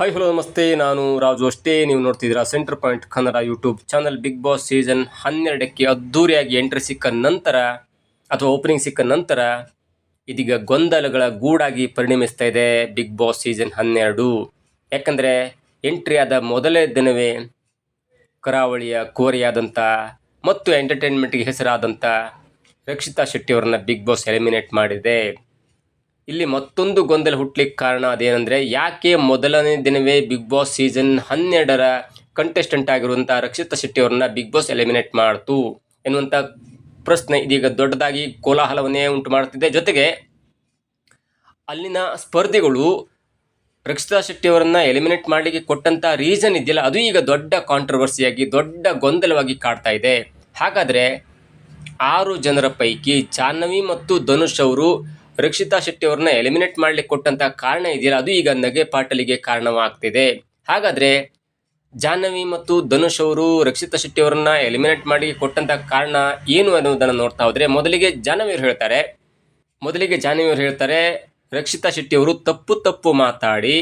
Hi hello ನಮಸ್ತೆ. ನಾನು ರಾಜು ಅಷ್ಟೇ. ನೀವು ನೋಡ್ತಿದ್ದೀರಾ centre point Kannada YouTube channel Bigg Boss season ಹನ್ನೆರಡಕ್ಕೆ ಅದ್ಧೂರಿಯಾಗಿ ಎಂಟ್ರಿ ಸಿಕ್ಕ ನಂತರ, ಅಥವಾ ಓಪನಿಂಗ್ ಸಿಕ್ಕ ನಂತರ, ಇದೀಗ ಗೊಂದಲಗಳ ಗೂಡಾಗಿ ಪರಿಣಮಿಸ್ತಾ ಇದೆ ಬಿಗ್ ಬಾಸ್ ಸೀಸನ್ ಹನ್ನೆರಡು. ಯಾಕಂದರೆ ಎಂಟ್ರಿ ಆದ ಮೊದಲೇ ದಿನವೇ ಕರಾವಳಿಯ ಕೋರಿಯಾದಂಥ ಮತ್ತು ಎಂಟರ್ಟೈನ್ಮೆಂಟ್ಗೆ ಹೆಸರಾದಂಥ ರಕ್ಷಿತಾ ಶೆಟ್ಟಿಯವರನ್ನ ಬಿಗ್ ಬಾಸ್ ಎಲಿಮಿನೇಟ್ ಮಾಡಿದೆ. ಇಲ್ಲಿ ಮತ್ತೊಂದು ಗೊಂದಲ ಹುಟ್ಲಿಕ್ಕೆ ಕಾರಣ ಅದೇನೆಂದರೆ ಯಾಕೆ ಮೊದಲನೇ ದಿನವೇ ಬಿಗ್ ಬಾಸ್ ಸೀಸನ್ ಹನ್ನೆರಡರ ಕಂಟೆಸ್ಟೆಂಟ್ ಆಗಿರುವಂಥ ರಕ್ಷಿತಾ ಶೆಟ್ಟಿ ಅವರನ್ನ ಬಿಗ್ ಬಾಸ್ ಎಲಿಮಿನೇಟ್ ಮಾಡ್ತು ಎನ್ನುವಂಥ ಪ್ರಶ್ನೆ ಇದೀಗ ದೊಡ್ಡದಾಗಿ ಕೋಲಾಹಲವನ್ನೇ ಉಂಟು ಮಾಡುತ್ತಿದೆ. ಜೊತೆಗೆ ಅಲ್ಲಿನ ಸ್ಪರ್ಧಿಗಳು ರಕ್ಷಿತಾ ಶೆಟ್ಟಿ ಅವರನ್ನ ಎಲಿಮಿನೇಟ್ ಮಾಡಲಿಕ್ಕೆ ಕೊಟ್ಟಂತ ರೀಸನ್ ಇದೆಯಲ್ಲ, ಅದು ಈಗ ದೊಡ್ಡ ಕಾಂಟ್ರವರ್ಸಿಯಾಗಿ ದೊಡ್ಡ ಗೊಂದಲವಾಗಿ ಕಾಡ್ತಾ ಇದೆ. ಹಾಗಾದರೆ ಆರು ಜನರ ಪೈಕಿ ಜಾಹ್ನವಿ ಮತ್ತು ಧನುಷ್ ಅವರು ರಕ್ಷಿತಾ ಶೆಟ್ಟಿ ಅವ್ರನ್ನ ಎಲಿಮಿನೇಟ್ ಮಾಡ್ಲಿಕ್ಕೆ ಕೊಟ್ಟಂತ ಕಾರಣ ಇದೆಯಲ್ಲ, ಅದು ಈಗ ನಗೆ ಪಾಟಲಿಗೆ ಕಾರಣವಾಗ್ತಿದೆ. ಹಾಗಾದ್ರೆ ಜಾಹ್ನವಿ ಮತ್ತು ಧನುಷ್ ಅವರು ರಕ್ಷಿತಾ ಶೆಟ್ಟಿ ಅವರನ್ನ ಎಲಿಮಿನೇಟ್ ಮಾಡಿ ಕೊಟ್ಟಂತ ಕಾರಣ ಏನು ಅನ್ನೋದನ್ನು ನೋಡ್ತಾ ಹೋದ್ರೆ, ಮೊದಲಿಗೆ ಜಾಹ್ನವಿ ಅವರು ಹೇಳ್ತಾರೆ, ಮೊದಲಿಗೆ ಜಾಹ್ನವಿ ಅವರು ಹೇಳ್ತಾರೆ, ರಕ್ಷಿತಾ ಶೆಟ್ಟಿ ಅವರು ತಪ್ಪು ತಪ್ಪು ಮಾತಾಡಿ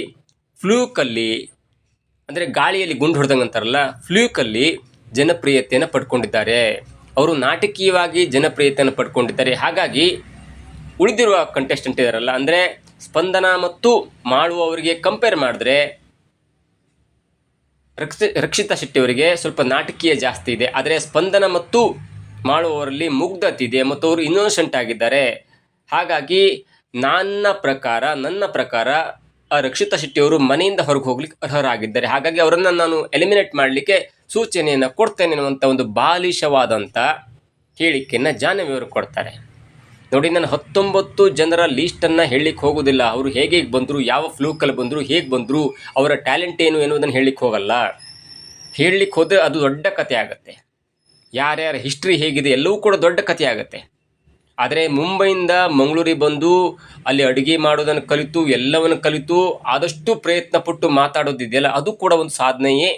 ಫ್ಲೂಕಲ್ಲಿ ಅಂದರೆ ಗಾಳಿಯಲ್ಲಿ ಗುಂಡು ಹೊಡೆದಂಗಂತಾರಲ್ಲ ಫ್ಲೂಕಲ್ಲಿ ಜನಪ್ರಿಯತೆಯನ್ನು ಪಡ್ಕೊಂಡಿದ್ದಾರೆ. ಅವರು ನಾಟಕೀಯವಾಗಿ ಜನಪ್ರಿಯತೆಯನ್ನು ಪಡ್ಕೊಂಡಿದ್ದಾರೆ. ಹಾಗಾಗಿ ಉಳಿದಿರುವ ಕಂಟೆಸ್ಟೆಂಟ್ ಇದಾರಲ್ಲ ಅಂದರೆ ಸ್ಪಂದನ ಮತ್ತು ಮಾಡುವವರಿಗೆ ಕಂಪೇರ್ ಮಾಡಿದ್ರೆ ರಕ್ಷಿ, ರಕ್ಷಿತಾ ಶೆಟ್ಟಿ ಅವರಿಗೆ ಸ್ವಲ್ಪ ನಾಟಕೀಯ ಜಾಸ್ತಿ ಇದೆ. ಆದರೆ ಸ್ಪಂದನ ಮತ್ತು ಮಾಡುವವರಲ್ಲಿ ಮುಗ್ಧತೆ ಇದೆ ಮತ್ತು ಅವರು ಇನ್ನೋಸೆಂಟ್ ಆಗಿದ್ದಾರೆ. ಹಾಗಾಗಿ ನನ್ನ ಪ್ರಕಾರ ನನ್ನ ಪ್ರಕಾರ ರಕ್ಷಿತಾ ಶೆಟ್ಟಿಯವರು ಮನೆಯಿಂದ ಹೊರಗೆ ಹೋಗ್ಲಿಕ್ಕೆ ಅರ್ಹರಾಗಿದ್ದಾರೆ. ಹಾಗಾಗಿ ಅವರನ್ನು ನಾನು ಎಲಿಮಿನೇಟ್ ಮಾಡಲಿಕ್ಕೆ ಸೂಚನೆಯನ್ನು ಕೊಡ್ತೇನೆ ಅನ್ನುವಂಥ ಒಂದು ಬಾಲಿಶವಾದಂಥ ಹೇಳಿಕೆಯನ್ನು ಜಾಹ್ನವಿಯವರು ಕೊಡ್ತಾರೆ. ನೋಡಿ ನಾನು ಹತ್ತೊಂಬತ್ತು ಜನರ ಲೀಸ್ಟನ್ನು ಹೇಳಲಿಕ್ಕೆ ಹೋಗೋದಿಲ್ಲ. ಅವರು ಹೇಗೆ ಹೇಗೆ ಬಂದರು, ಯಾವ ಫ್ಲೂಕಲ್ಲಿ ಬಂದರು, ಹೇಗೆ ಬಂದರು, ಅವರ ಟ್ಯಾಲೆಂಟ್ ಏನು ಎನ್ನುವುದನ್ನು ಹೇಳಲಿಕ್ಕೆ ಹೋಗಲ್ಲ. ಹೇಳಲಿಕ್ಕೆ ಹೋದರೆ ಅದು ದೊಡ್ಡ ಕಥೆ ಆಗುತ್ತೆ. ಯಾರ್ಯಾರ ಹಿಸ್ಟ್ರಿ ಹೇಗಿದೆ, ಎಲ್ಲವೂ ಕೂಡ ದೊಡ್ಡ ಕಥೆ ಆಗುತ್ತೆ. ಆದರೆ ಮುಂಬೈಯಿಂದ ಮಂಗಳೂರಿಗೆ ಬಂದು, ಅಲ್ಲಿ ಅಡುಗೆ ಮಾಡೋದನ್ನು ಕಲಿತು, ಎಲ್ಲವನ್ನು ಕಲಿತು, ಆದಷ್ಟು ಪ್ರಯತ್ನ ಪಟ್ಟು ಮಾತಾಡೋದಿದೆಯಲ್ಲ, ಅದು ಕೂಡ ಒಂದು ಸಾಧನೆಯೇ.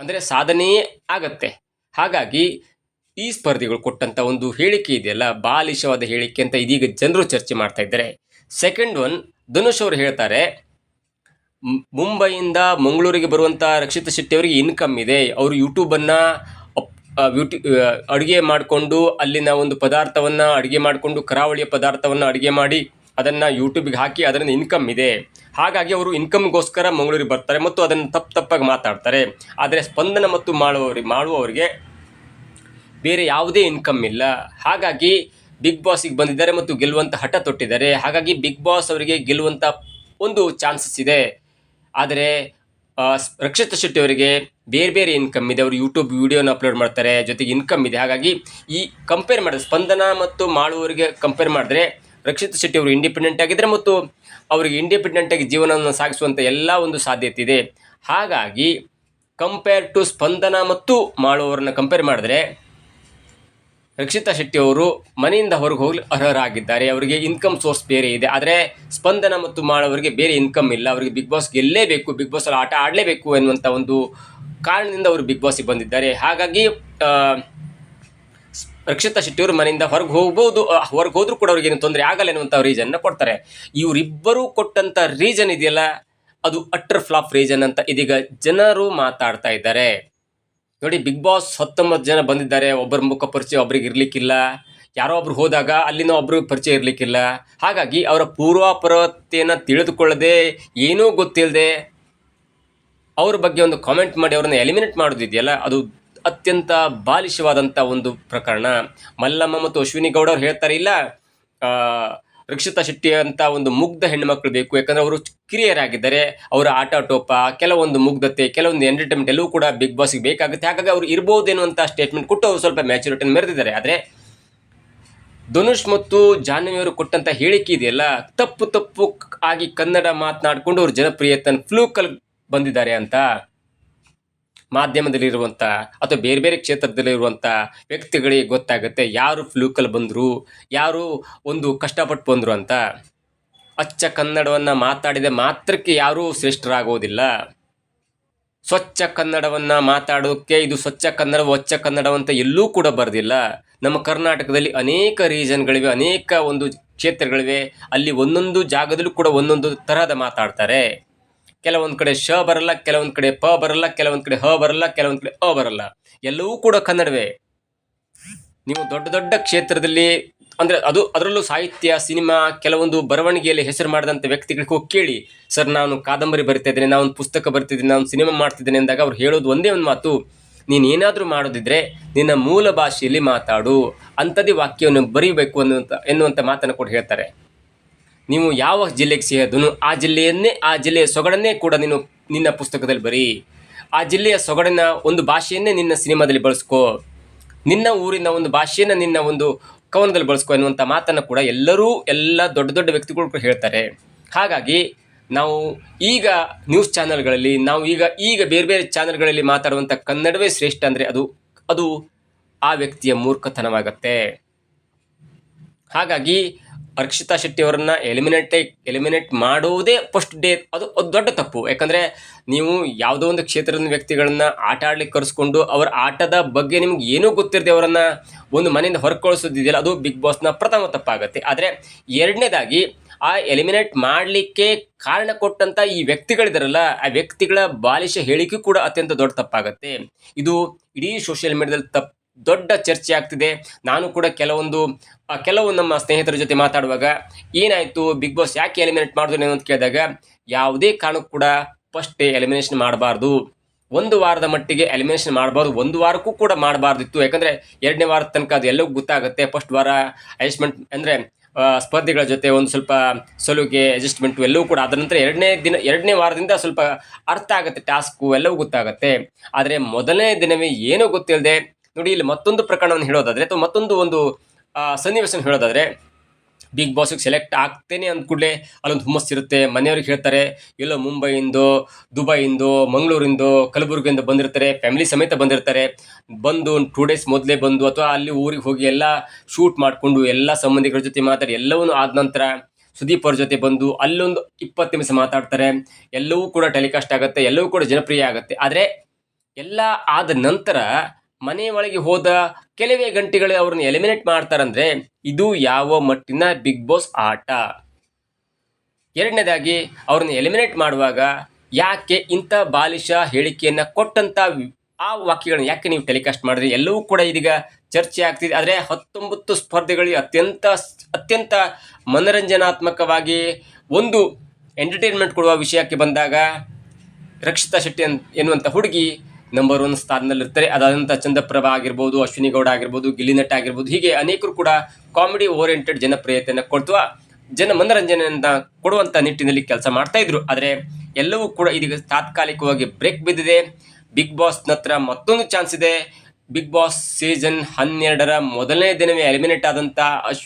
ಅಂದರೆ ಸಾಧನೆಯೇ ಆಗತ್ತೆ. ಹಾಗಾಗಿ ಈ ಸ್ಪರ್ಧಿಗಳು ಕೊಟ್ಟಂತ ಒಂದು ಹೇಳಿಕೆ ಇದೆಯಲ್ಲ, ಬಾಲಿಶವಾದ ಹೇಳಿಕೆ ಅಂತ ಇದೀಗ ಜನರು ಚರ್ಚೆ ಮಾಡ್ತಾ ಇದ್ದಾರೆ. ಸೆಕೆಂಡ್ ಒನ್ ಧನುಷ್ ಅವರು ಹೇಳ್ತಾರೆ ಮುಂಬೈಯಿಂದ ಮಂಗಳೂರಿಗೆ ಬರುವಂಥ ರಕ್ಷಿತ ಶೆಟ್ಟಿ ಅವರಿಗೆ ಇನ್ಕಮ್ ಇದೆ. ಅವರು ಯೂಟ್ಯೂಬನ್ನು ಬ್ಯೂಟಿ ಅಡುಗೆ ಮಾಡಿಕೊಂಡು ಅಲ್ಲಿನ ಒಂದು ಪದಾರ್ಥವನ್ನು ಅಡುಗೆ ಮಾಡಿಕೊಂಡು, ಕರಾವಳಿಯ ಪದಾರ್ಥವನ್ನು ಅಡುಗೆ ಮಾಡಿ ಅದನ್ನು ಯೂಟ್ಯೂಬಿಗೆ ಹಾಕಿ ಅದರಿಂದ ಇನ್ಕಮ್ ಇದೆ. ಹಾಗಾಗಿ ಅವರು ಇನ್ಕಮ್ಗೋಸ್ಕರ ಮಂಗಳೂರಿಗೆ ಬರ್ತಾರೆ ಮತ್ತು ಅದನ್ನು ತಪ್ಪು ತಪ್ಪಾಗಿ ಮಾತಾಡ್ತಾರೆ. ಆದರೆ ಸ್ಪಂದನ ಮತ್ತು ಮಾಡುವವರಿಗೆ ಮಾಡುವವರಿಗೆ ಬೇರೆ ಯಾವುದೇ ಇನ್ಕಮ್ ಇಲ್ಲ. ಹಾಗಾಗಿ ಬಿಗ್ ಬಾಸಿಗೆ ಬಂದಿದ್ದಾರೆ ಮತ್ತು ಗೆಲ್ಲುವಂಥ ಹಠ ತೊಟ್ಟಿದ್ದಾರೆ. ಹಾಗಾಗಿ ಬಿಗ್ ಬಾಸ್ ಅವರಿಗೆ ಗೆಲ್ಲುವಂಥ ಒಂದು ಚಾನ್ಸಸ್ ಇದೆ. ಆದರೆ ರಕ್ಷಿತ ಶೆಟ್ಟಿ ಅವರಿಗೆ ಬೇರೆ ಬೇರೆ ಇನ್ಕಮ್ ಇದೆ. ಅವರು ಯೂಟ್ಯೂಬ್ ವಿಡಿಯೋನ ಅಪ್ಲೋಡ್ ಮಾಡ್ತಾರೆ, ಜೊತೆಗೆ ಇನ್ಕಮ್ ಇದೆ. ಹಾಗಾಗಿ ಈ ಕಂಪೇರ್ ಮಾಡಿದ್ರೆ, ಸ್ಪಂದನ ಮತ್ತು ಮಾಡುವವರಿಗೆ ಕಂಪೇರ್ ಮಾಡಿದ್ರೆ ರಕ್ಷಿತಾ ಶೆಟ್ಟಿ ಅವರು ಇಂಡಿಪೆಂಡೆಂಟ್ ಆಗಿದ್ದರೆ ಮತ್ತು ಅವರಿಗೆ ಇಂಡಿಪೆಂಡೆಂಟಾಗಿ ಜೀವನವನ್ನು ಸಾಗಿಸುವಂಥ ಎಲ್ಲ ಒಂದು ಸಾಧ್ಯತೆ ಇದೆ. ಹಾಗಾಗಿ ಕಂಪೇರ್ ಟು ಸ್ಪಂದನ ಮತ್ತು ಮಾಡುವವರನ್ನ ಕಂಪೇರ್ ಮಾಡಿದ್ರೆ ರಕ್ಷಿತಾ ಶೆಟ್ಟಿ ಅವರು ಮನೆಯಿಂದ ಹೊರಗೆ ಹೋಗಲು ಅರ್ಹರಾಗಿದ್ದಾರೆ. ಅವರಿಗೆ ಇನ್ಕಮ್ ಸೋರ್ಸ್ ಬೇರೆ ಇದೆ. ಆದರೆ ಸ್ಪಂದನ ಮತ್ತು ಮಾಡೋವರಿಗೆ ಬೇರೆ ಇನ್ಕಮ್ ಇಲ್ಲ. ಅವರಿಗೆ ಬಿಗ್ ಬಾಸ್ ಗೆಲ್ಲೇಬೇಕು ಬಿಗ್ ಬಾಸ್ ಅಲ್ಲಿ ಆಟ ಆಡಲೇಬೇಕು ಎನ್ನುವಂಥ ಒಂದು ಕಾರಣದಿಂದ ಅವರು ಬಿಗ್ ಬಾಸಿಗೆ ಬಂದಿದ್ದಾರೆ. ಹಾಗಾಗಿ ರಕ್ಷಿತಾ ಶೆಟ್ಟಿ ಅವರು ಮನೆಯಿಂದ ಹೊರಗೆ ಹೋಗ್ಬೋದು ಹೊರಗೆ ಹೋದರೂ ಕೂಡ ಅವ್ರಿಗೆ ಏನು ತೊಂದರೆ ಆಗಲ್ಲ ಎನ್ನುವಂಥ ರೀಸನ್ನ ಕೊಡ್ತಾರೆ. ಇವರಿಬ್ಬರು ಕೊಟ್ಟಂಥ ರೀಸನ್ ಇದೆಯಲ್ಲ? ಅದು ಅಟ್ರ್ ಫ್ಲಾಪ್ ರೀಸನ್ ಅಂತ ಇದೀಗ ಜನರು ಮಾತಾಡ್ತಾ ಇದ್ದಾರೆ. ನೋಡಿ ಬಿಗ್ ಬಾಸ್ ಹತ್ತೊಂಬತ್ತು ಜನ ಬಂದಿದ್ದಾರೆ. ಒಬ್ಬರ ಮುಖ ಪರಿಚಯ ಒಬ್ರಿಗೆ ಇರಲಿಕ್ಕಿಲ್ಲ. ಯಾರೋ ಒಬ್ರು ಹೋದಾಗ ಅಲ್ಲಿನ ಒಬ್ರು ಪರಿಚಯ ಇರಲಿಕ್ಕಿಲ್ಲ. ಹಾಗಾಗಿ ಅವರ ಪೂರ್ವಾಪರತೆಯನ್ನು ತಿಳಿದುಕೊಳ್ಳದೆ ಏನೂ ಗೊತ್ತಿಲ್ಲದೆ ಅವ್ರ ಬಗ್ಗೆ ಒಂದು ಕಾಮೆಂಟ್ ಮಾಡಿ ಅವ್ರನ್ನ ಎಲಿಮಿನೇಟ್ ಮಾಡೋದಿದೆಯಲ್ಲ, ಅದು ಅತ್ಯಂತ ಬಾಲಿಶವಾದಂಥ ಒಂದು ಪ್ರಕರಣ. ಮಲ್ಲಮ್ಮ ಮತ್ತು ಅಶ್ವಿನಿ ಗೌಡ ಅವ್ರು ಹೇಳ್ತಾರೆ, ಇಲ್ಲ ರಕ್ಷಿತಾ ಶೆಟ್ಟಿ ಅಂತ ಒಂದು ಮುಗ್ಧ ಹೆಣ್ಣುಮಕ್ಳು ಬೇಕು. ಯಾಕಂದ್ರೆ ಅವರು ಕಿರಿಯರಾಗಿದ್ದಾರೆ. ಅವರ ಆಟ ಟೋಪ, ಕೆಲವೊಂದು ಮುಗ್ಧತೆ, ಕೆಲವೊಂದು ಎಂಟರ್ಟೈನ್ಮೆಂಟ್ ಎಲ್ಲವೂ ಕೂಡ ಬಿಗ್ ಬಾಸ್ಗೆ ಬೇಕಾಗುತ್ತೆ. ಹಾಗಾಗಿ ಅವರು ಇರ್ಬೋದೇನೋ ಅಂತ ಸ್ಟೇಟ್ಮೆಂಟ್ ಕೊಟ್ಟು ಅವರು ಸ್ವಲ್ಪ ಮ್ಯಾಚುರಿಟಿಯನ್ನು ಮೆರೆದಿದ್ದಾರೆ. ಆದರೆ ಧನುಷ್ ಮತ್ತು ಜಾಹ್ನವಿ ಅವರು ಕೊಟ್ಟಂತ ಹೇಳಿಕೆ ಇದೆಯಲ್ಲ? ತಪ್ಪು ತಪ್ಪು ಆಗಿ ಕನ್ನಡ ಮಾತನಾಡಿಕೊಂಡು ಅವರು ಜನಪ್ರಿಯತನ ಫ್ಲೂಕಲ್ ಬಂದಿದ್ದಾರೆ ಅಂತ. ಮಾಧ್ಯಮದಲ್ಲಿರುವಂಥ ಅಥವಾ ಬೇರೆ ಬೇರೆ ಕ್ಷೇತ್ರದಲ್ಲಿರುವಂಥ ವ್ಯಕ್ತಿಗಳಿಗೆ ಗೊತ್ತಾಗುತ್ತೆ ಯಾರು ಫ್ಲೂಕಲ್ ಬಂದರು, ಯಾರು ಒಂದು ಕಷ್ಟಪಟ್ಟು ಬಂದರು ಅಂತ. ಅಚ್ಚ ಕನ್ನಡವನ್ನು ಮಾತಾಡಿದ ಮಾತ್ರಕ್ಕೆ ಯಾರೂ ಶ್ರೇಷ್ಠರಾಗೋದಿಲ್ಲ. ಸ್ವಚ್ಛ ಕನ್ನಡವನ್ನು ಮಾತಾಡೋಕ್ಕೆ ಇದು ಸ್ವಚ್ಛ ಕನ್ನಡ ಹೊಚ್ಚ ಕನ್ನಡವಂತ ಎಲ್ಲೂ ಕೂಡ ಬರೆದಿಲ್ಲ. ನಮ್ಮ ಕರ್ನಾಟಕದಲ್ಲಿ ಅನೇಕ ರೀಜನ್ಗಳಿವೆ, ಅನೇಕ ಒಂದು ಕ್ಷೇತ್ರಗಳಿವೆ. ಅಲ್ಲಿ ಒಂದೊಂದು ಜಾಗದಲ್ಲೂ ಕೂಡ ಒಂದೊಂದು ತರಹದ ಮಾತಾಡ್ತಾರೆ. ಕೆಲವೊಂದು ಕಡೆ ಶ ಬರಲ್ಲ, ಕೆಲವೊಂದು ಕಡೆ ಪ ಬರಲ್ಲ, ಕೆಲವೊಂದು ಕಡೆ ಹ ಬರಲ್ಲ, ಕೆಲವೊಂದು ಕಡೆ ಅ ಬರಲ್ಲ. ಎಲ್ಲವೂ ಕೂಡ ಕನ್ನಡವೇ. ನೀವು ದೊಡ್ಡ ದೊಡ್ಡ ಕ್ಷೇತ್ರದಲ್ಲಿ ಅಂದರೆ ಅದು ಅದರಲ್ಲೂ ಸಾಹಿತ್ಯ, ಸಿನಿಮಾ, ಕೆಲವೊಂದು ಬರವಣಿಗೆಯಲ್ಲಿ ಹೆಸರು ಮಾಡಿದಂಥ ವ್ಯಕ್ತಿಗಳಿಗೂ ಕೇಳಿ, ಸರ್, ನಾನು ಕಾದಂಬರಿ ಬರಿತಾ ಇದ್ದೇನೆ, ನಾನು ಒಂದು ಪುಸ್ತಕ ಬರ್ತಿದ್ದೀನಿ ನಾನು ಸಿನಿಮಾ ಮಾಡ್ತಿದ್ದೇನೆ ಅಂದಾಗ ಅವ್ರು ಹೇಳೋದು ಒಂದೇ ಒಂದು ಮಾತು, ನೀನು ಏನಾದರೂ ಮಾಡೋದಿದ್ರೆ ನಿನ್ನ ಮೂಲ ಭಾಷೆಯಲ್ಲಿ ಮಾತಾಡು ಅಂಥದ್ದೇ ವಾಕ್ಯವನ್ನು ಬರೀಬೇಕು ಅನ್ನುವಂಥ ಎನ್ನುವಂಥ ಮಾತನ್ನು ಕೂಡ ಹೇಳ್ತಾರೆ. ನೀವು ಯಾವ ಜಿಲ್ಲೆಗೆ ಸೇರಿದನು ಆ ಜಿಲ್ಲೆಯನ್ನೇ, ಆ ಜಿಲ್ಲೆಯ ಸೊಗಡನ್ನೇ ಕೂಡ ನೀನು ನಿನ್ನ ಪುಸ್ತಕದಲ್ಲಿ ಬರೀ. ಆ ಜಿಲ್ಲೆಯ ಸೊಗಡಿನ ಒಂದು ಭಾಷೆಯನ್ನೇ ನಿನ್ನ ಸಿನಿಮಾದಲ್ಲಿ ಬಳಸ್ಕೋ. ನಿನ್ನ ಊರಿನ ಒಂದು ಭಾಷೆಯನ್ನು ನಿನ್ನ ಒಂದು ಕವನದಲ್ಲಿ ಬಳಸ್ಕೋ ಅನ್ನುವಂಥ ಮಾತನ್ನು ಕೂಡ ಎಲ್ಲರೂ, ಎಲ್ಲ ದೊಡ್ಡ ದೊಡ್ಡ ವ್ಯಕ್ತಿಗಳು ಕೂಡ ಹೇಳ್ತಾರೆ. ಹಾಗಾಗಿ ನಾವು ಈಗ ನ್ಯೂಸ್ ಚಾನೆಲ್ಗಳಲ್ಲಿ ನಾವು ಈಗ ಈಗ ಬೇರೆ ಬೇರೆ ಚಾನೆಲ್ಗಳಲ್ಲಿ ಮಾತಾಡುವಂಥ ಕನ್ನಡವೇ ಶ್ರೇಷ್ಠ ಅಂದರೆ ಅದು ಅದು ಆ ವ್ಯಕ್ತಿಯ ಮೂರ್ಖತನವಾಗತ್ತೆ. ಹಾಗಾಗಿ ಅರ್ಕ್ಷಿತಾ ಶೆಟ್ಟಿ ಅವರನ್ನ ಎಲಿಮಿನೇಟೇ ಎಲಿಮಿನೇಟ್ ಮಾಡುವುದೇ ಫಸ್ಟ್ ಡೇ ಅದು ದೊಡ್ಡ ತಪ್ಪು. ಯಾಕಂದರೆ ನೀವು ಯಾವುದೋ ಒಂದು ಕ್ಷೇತ್ರದ ವ್ಯಕ್ತಿಗಳನ್ನ ಆಟ ಆಡ್ಲಿಕ್ಕೆ ಕರೆಸ್ಕೊಂಡು ಅವರ ಆಟದ ಬಗ್ಗೆ ನಿಮ್ಗೆ ಏನೂ ಗೊತ್ತಿರದೆ ಅವರನ್ನ ಒಂದು ಮನೆಯಿಂದ ಹೊರಕಳಿಸೋದಿದೆಯಲ್ಲ, ಅದು ಬಿಗ್ ಬಾಸ್ನ ಪ್ರಥಮ ತಪ್ಪಾಗುತ್ತೆ. ಆದರೆ ಎರಡನೇದಾಗಿ ಆ ಎಲಿಮಿನೇಟ್ ಮಾಡಲಿಕ್ಕೆ ಕಾರಣ ಕೊಟ್ಟಂಥ ಈ ವ್ಯಕ್ತಿಗಳಿದಾರಲ್ಲ, ಆ ವ್ಯಕ್ತಿಗಳ ಬಾಲಿಶ ಹೇಳಿಕೆ ಕೂಡ ಅತ್ಯಂತ ದೊಡ್ಡ ತಪ್ಪಾಗತ್ತೆ. ಇದು ಇಡೀ ಸೋಷಿಯಲ್ ಮೀಡಿಯಾದಲ್ಲಿ ತಪ್ಪು ದೊಡ್ಡ ಚರ್ಚೆ ಆಗ್ತಿದೆ. ನಾನು ಕೂಡ ಕೆಲವೊಂದು ಕೆಲವು ನಮ್ಮ ಸ್ನೇಹಿತರ ಜೊತೆ ಮಾತಾಡುವಾಗ ಏನಾಯಿತು, ಬಿಗ್ ಬಾಸ್ ಯಾಕೆ ಎಲಿಮಿನೇಟ್ ಮಾಡಿದ್ರು ಅಂತ ಕೇಳಿದಾಗ, ಯಾವುದೇ ಕಾರಣಕ್ಕೂ ಕೂಡ ಫಸ್ಟ್ ಡೇ ಎಲಿಮಿನೇಷನ್ ಮಾಡಬಾರ್ದು. ಒಂದು ವಾರದ ಮಟ್ಟಿಗೆ ಎಲಿಮಿನೇಷನ್ ಮಾಡಬಾರ್ದು. ಒಂದು ವಾರಕ್ಕೂ ಕೂಡ ಮಾಡಬಾರ್ದಿತ್ತು. ಯಾಕಂದರೆ ಎರಡನೇ ವಾರದ ತನಕ ಅದು ಎಲ್ಲವೂ ಗೊತ್ತಾಗುತ್ತೆ. ಫಸ್ಟ್ ವಾರ ಅಡ್ಜಸ್ಟ್ಮೆಂಟ್ ಅಂದರೆ ಸ್ಪರ್ಧಿಗಳ ಜೊತೆ ಒಂದು ಸ್ವಲ್ಪ ಸಲುಗೆ ಅಡ್ಜಸ್ಟ್ಮೆಂಟು ಎಲ್ಲವೂ ಕೂಡ ಅದರ ನಂತರ ಎರಡನೇ ದಿನ, ಎರಡನೇ ವಾರದಿಂದ ಸ್ವಲ್ಪ ಅರ್ಥ ಆಗುತ್ತೆ ಟಾಸ್ಕು ಎಲ್ಲವೂ ಗೊತ್ತಾಗುತ್ತೆ. ಆದರೆ ಮೊದಲನೇ ದಿನವೇ ಏನೂ ಗೊತ್ತಿಲ್ಲದೆ ನೋಡಿ, ಇಲ್ಲಿ ಮತ್ತೊಂದು ಪ್ರಕರಣವನ್ನು ಹೇಳೋದಾದರೆ, ಅಥವಾ ಮತ್ತೊಂದು ಒಂದು ಸನ್ನಿವೇಶವನ್ನು ಹೇಳೋದಾದರೆ ಬಿಗ್ ಬಾಸಿಗೆ ಸೆಲೆಕ್ಟ್ ಆಗ್ತೇನೆ ಅಂದ ಕೂಡಲೇ ಅಲ್ಲೊಂದು ಹುಮ್ಮಸ್ಸಿರುತ್ತೆ ಮನೆಯವ್ರಿಗೆ ಹೇಳ್ತಾರೆ, ಎಲ್ಲೋ ಮುಂಬೈಯಿಂದೋ, ದುಬೈಯಿಂದೋ, ಮಂಗಳೂರಿಂದೋ, ಕಲಬುರಗಿಯಿಂದ ಬಂದಿರ್ತಾರೆ ಫ್ಯಾಮಿಲಿ ಸಮೇತ ಬಂದಿರ್ತಾರೆ. ಬಂದು ಒಂದು ಟೂ ಡೇಸ್ ಮೊದಲೇ ಬಂದು, ಅಥವಾ ಅಲ್ಲಿ ಊರಿಗೆ ಹೋಗಿ ಎಲ್ಲ ಶೂಟ್ ಮಾಡಿಕೊಂಡು, ಎಲ್ಲ ಸಂಬಂಧಿಕರ ಜೊತೆ ಮಾತಾಡಿ, ಎಲ್ಲವನ್ನೂ ಆದ ನಂತರ ಸುದೀಪ್ ಅವ್ರ ಜೊತೆ ಬಂದು ಅಲ್ಲೊಂದು ಇಪ್ಪತ್ತು ನಿಮಿಷ ಮಾತಾಡ್ತಾರೆ. ಎಲ್ಲವೂ ಕೂಡ ಟೆಲಿಕಾಸ್ಟ್ ಆಗುತ್ತೆ, ಎಲ್ಲವೂ ಕೂಡ ಜನಪ್ರಿಯ ಆಗುತ್ತೆ. ಆದರೆ, ಎಲ್ಲ ಆದ ನಂತರ ಮನೆ ಒಳಗೆ ಹೋದ ಕೆಲವೇ ಗಂಟೆಗಳೇ ಅವ್ರನ್ನ ಎಲಿಮಿನೇಟ್ ಮಾಡ್ತಾರಂದ್ರೆ ಇದು ಯಾವ ಮಟ್ಟಿನ ಬಿಗ್ ಬಾಸ್ ಆಟ? ಎರಡನೇದಾಗಿ ಅವ್ರನ್ನ ಎಲಿಮಿನೇಟ್ ಮಾಡುವಾಗ ಯಾಕೆ ಇಂಥ ಬಾಲಿಶ ಹೇಳಿಕೆಯನ್ನು ಕೊಟ್ಟಂಥ ಆ ವಾಕ್ಯಗಳನ್ನ ಯಾಕೆ ನೀವು ಟೆಲಿಕಾಸ್ಟ್ ಮಾಡಿದ್ರಿ? ಎಲ್ಲವೂ ಕೂಡ ಇದೀಗ ಚರ್ಚೆ ಆಗ್ತಿದೆ. ಆದರೆ ಹತ್ತೊಂಬತ್ತು ಸ್ಪರ್ಧೆಗಳಿಗೆ ಅತ್ಯಂತ ಅತ್ಯಂತ ಮನರಂಜನಾತ್ಮಕವಾಗಿ ಒಂದು ಎಂಟರ್ಟೈನ್ಮೆಂಟ್ ಕೊಡುವ ವಿಷಯಕ್ಕೆ ಬಂದಾಗ ರಕ್ಷಿತಾ ಶೆಟ್ಟಿ ಎನ್ನುವಂಥ ಹುಡುಗಿ ನಂಬರ್ ಒನ್ ಸ್ಥಾನದಲ್ಲಿರ್ತಾರೆ. ಅದಾದಂಥ ಚಂದ್ರಪ್ರಭಾ ಆಗಿರ್ಬೋದು ಅಶ್ವಿನಿ ಗೌಡ ಆಗಿರ್ಬೋದು ಗಿಲಿನಟ್ ನಟ ಆಗಿರ್ಬೋದು, ಹೀಗೆ ಅನೇಕರು ಕೂಡ ಕಾಮಿಡಿ ಓರಿಯೆಂಟೆಡ್ ಜನಪ್ರಿಯತೆಯನ್ನು ಕೊಡ್ತುವ ಜನ ಮನರಂಜನೆಯನ್ನು ಕೊಡುವಂಥ ನಿಟ್ಟಿನಲ್ಲಿ ಕೆಲಸ ಮಾಡ್ತಾ ಆದರೆ ಎಲ್ಲವೂ ಕೂಡ ಇದೀಗ ತಾತ್ಕಾಲಿಕವಾಗಿ ಬ್ರೇಕ್ ಬಿದ್ದಿದೆ. ಬಿಗ್ ಬಾಸ್ನ ಹತ್ರ ಮತ್ತೊಂದು ಚಾನ್ಸ್ ಇದೆ. ಬಿಗ್ ಬಾಸ್ ಸೀಸನ್ ಹನ್ನೆರಡರ ಮೊದಲನೇ ದಿನವೇ ಎಲಿಮಿನೇಟ್ ಆದಂಥ ಅಶ್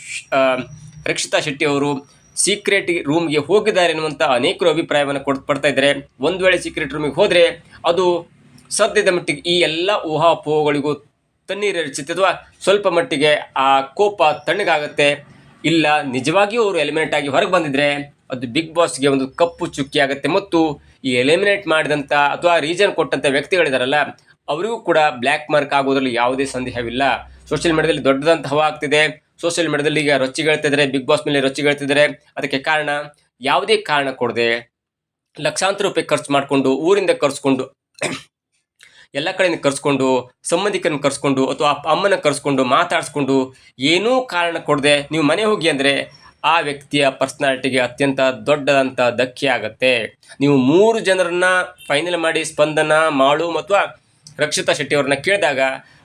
ರಕ್ಷಿತಾ ಶೆಟ್ಟಿ ಅವರು ಸೀಕ್ರೆಟ್ ರೂಮ್ಗೆ ಹೋಗಿದ್ದಾರೆ ಎನ್ನುವಂಥ ಅನೇಕರು ಅಭಿಪ್ರಾಯವನ್ನು ಕೊಡ್ ಪಡ್ತಾ ಇದ್ದಾರೆ. ಒಂದು ವೇಳೆ ಸೀಕ್ರೆಟ್ ರೂಮಿಗೆ ಹೋದರೆ ಅದು ಸದ್ಯದ ಮಟ್ಟಿಗೆ ಈ ಎಲ್ಲ ಊಹಾಪೋಹಗಳಿಗೂ ತಣ್ಣೀರೆರಚಿತ್ತೆ ಅಥವಾ ಸ್ವಲ್ಪ ಮಟ್ಟಿಗೆ ಆ ಕೋಪ ತಣ್ಣಗಾಗುತ್ತೆ. ಇಲ್ಲ, ನಿಜವಾಗಿಯೂ ಅವರು ಎಲಿಮಿನೇಟ್ ಆಗಿ ಹೊರಗೆ ಬಂದಿದ್ರೆ ಅದು ಬಿಗ್ ಬಾಸ್ಗೆ ಒಂದು ಕಪ್ಪು ಚುಕ್ಕಿ ಆಗುತ್ತೆ. ಮತ್ತು ಈ ಎಲಿಮಿನೇಟ್ ಮಾಡಿದಂಥ ಅಥವಾ ರೀಸನ್ ಕೊಟ್ಟಂಥ ವ್ಯಕ್ತಿಗಳಿದಾರಲ್ಲ, ಅವರಿಗೂ ಕೂಡ ಬ್ಲ್ಯಾಕ್ ಮಾರ್ಕ್ ಆಗೋದ್ರಲ್ಲಿ ಯಾವುದೇ ಸಂದೇಹವಿಲ್ಲ. ಸೋಷಿಯಲ್ ಮೀಡಿಯಾದಲ್ಲಿ ದೊಡ್ಡದಂತ ಹವಾ ಆಗ್ತಿದೆ. ಸೋಷಿಯಲ್ ಮೀಡಿಯಾದಲ್ಲಿ ಈಗ ರೊಚ್ಚಿಗೇಳ್ತಿದ್ದಾರೆ ಬಿಗ್ ಬಾಸ್ ಮೇಲೆ ರೊಚ್ಚಿಗೇಳ್ತಿದ್ದಾರೆ ಅದಕ್ಕೆ ಕಾರಣ, ಯಾವುದೇ ಕಾರಣ ಕೊಡದೆ ಲಕ್ಷಾಂತರ ರೂಪಾಯಿ ಖರ್ಚು ಮಾಡಿಕೊಂಡು, ಊರಿಂದ ಕರ್ಸ್ಕೊಂಡು ಎಲ್ಲ ಕಡೆಯಿಂದ ಕರ್ಸ್ಕೊಂಡು, ಸಂಬಂಧಿಕರನ್ನ ಕರ್ಸ್ಕೊಂಡು ಅಥವಾ ಅಮ್ಮನ ಕರ್ಸ್ಕೊಂಡು ಮಾತಾಡಿಸ್ಕೊಂಡು ಏನೂ ಕಾರಣ ಕೊಡದೆ ನೀವು ಮನೆ ಹೋಗಿ ಅಂದರೆ ಆ ವ್ಯಕ್ತಿಯ ಪರ್ಸ್ನಾಲಿಟಿಗೆ ಅತ್ಯಂತ ದೊಡ್ಡದಂಥ ಧಕ್ಕೆ ಆಗುತ್ತೆ. ನೀವು ಮೂರು ಜನರನ್ನ ಫೈನಲ್ ಮಾಡಿ ಸ್ಪಂದನ ಮಾಳು ಅಥವಾ ರಕ್ಷಿತಾ ಶೆಟ್ಟಿ ಅವ್ರನ್ನ ಕೇಳಿದಾಗ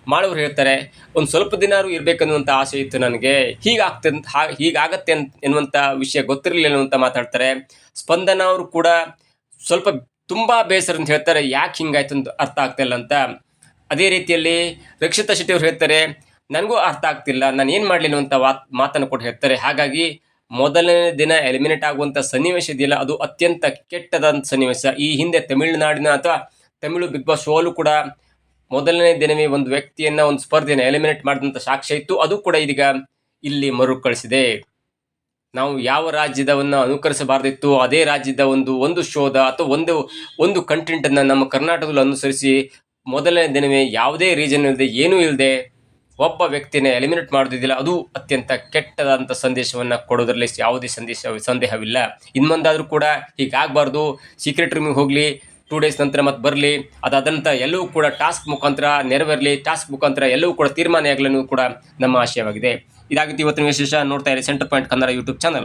ಮಾಡೋರು ಹೇಳ್ತಾರೆ, ಒಂದು ಸ್ವಲ್ಪ ದಿನಾರು ಇರಬೇಕನ್ನುವಂಥ ಆಸೆ ಇತ್ತು ನನಗೆ. ಹೀಗಾಗ್ತ ಹೀಗಾಗತ್ತೆ ಅಂತ ಎನ್ನುವಂಥ ವಿಷಯ ಗೊತ್ತಿರಲಿಲ್ಲ ಅನ್ನುವಂಥ ಮಾತಾಡ್ತಾರೆ. ಸ್ಪಂದನ ಅವರು ಕೂಡ ಸ್ವಲ್ಪ ತುಂಬ ಬೇಸರ ಅಂತ ಹೇಳ್ತಾರೆ. ಯಾಕೆ ಹಿಂಗಾಯ್ತು ಅಂತ ಅರ್ಥ ಆಗ್ತಾಯಿಲ್ಲ ಅಂತ. ಅದೇ ರೀತಿಯಲ್ಲಿ ರಕ್ಷಿತಾ ಶೆಟ್ಟಿ ಅವರು ಹೇಳ್ತಾರೆ, ನನಗೂ ಅರ್ಥ ಆಗ್ತಿಲ್ಲ. ನಾನು ಏನು ಮಾಡಲಿಲ್ಲ ಅಂತ ಮಾತನ್ನು ಕೊಟ್ಟು ಹೇಳ್ತಾರೆ. ಹಾಗಾಗಿ ಮೊದಲನೇ ದಿನ ಎಲಿಮಿನೇಟ್ ಆಗುವಂಥ ಸನ್ನಿವೇಶ ಇದೆಯಲ್ಲ, ಅದು ಅತ್ಯಂತ ಕೆಟ್ಟದಂಥ ಸನ್ನಿವೇಶ. ಈ ಹಿಂದೆ ತಮಿಳುನಾಡಿನ ಅಥವಾ ತಮಿಳು ಬಿಗ್ ಬಾಸ್ ಶೋಲು ಕೂಡ ಮೊದಲನೇ ದಿನವೇ ಒಂದು ವ್ಯಕ್ತಿಯನ್ನ ಒಂದು ಸ್ಪರ್ಧೆಯನ್ನು ಎಲಿಮಿನೇಟ್ ಮಾಡಿದಂಥ ಸಾಕ್ಷ್ಯ ಇತ್ತು. ಅದು ಕೂಡ ಇದೀಗ ಇಲ್ಲಿ ಮರುಕಳಿಸಿದೆ. ನಾವು ಯಾವ ರಾಜ್ಯದವನ್ನು ಅನುಕರಿಸಬಾರ್ದಿತ್ತು ಅದೇ ರಾಜ್ಯದ ಒಂದು ಒಂದು ಶೋಧ ಅಥವಾ ಒಂದು ಒಂದು ಕಂಟೆಂಟನ್ನು ನಮ್ಮ ಕರ್ನಾಟಕದಲ್ಲಿ ಅನುಸರಿಸಿ ಮೊದಲನೇ ದಿನವೇ ಯಾವುದೇ ರೀಸನ್ ಇಲ್ಲದೆ ಏನೂ ಇಲ್ಲದೆ ಒಬ್ಬ ವ್ಯಕ್ತಿನ ಎಲಿಮಿನೇಟ್ ಮಾಡೋದಿದ್ದಿಲ್ಲ. ಅದು ಅತ್ಯಂತ ಕೆಟ್ಟದಾದಂಥ ಸಂದೇಶವನ್ನು ಕೊಡೋದ್ರಲ್ಲಿ ಯಾವುದೇ ಸಂದೇಶ, ಸಂದೇಹವಿಲ್ಲ. ಇನ್ಮೊಂದಾದರೂ ಮುಂದಾದರೂ ಕೂಡ ಹೀಗಾಗಬಾರ್ದು. ಸೀಕ್ರೆಟ್ ರೂಮಿಗೆ ಹೋಗಲಿ ಟೂ ಡೇಸ್ ನಂತರ ಮತ್ತೆ ಬರಲಿ ಅದಾದಂಥ ಎಲ್ಲವೂ ಕೂಡ ಟಾಸ್ಕ್ ಮುಖಾಂತರ ನೆರವೇರಲಿ ಟಾಸ್ಕ್ ಮುಖಾಂತರ ಎಲ್ಲವೂ ಕೂಡ ತೀರ್ಮಾನ ಆಗಲಿ ಕೂಡ ನಮ್ಮ ಆಶಯವಾಗಿದೆ. ಇದಾಗಿತ್ತು ಇವತ್ತಿನ ವಿಶೇಷ ನೋಡ್ತಾ ಇರಿ centre point Kannada YouTube channel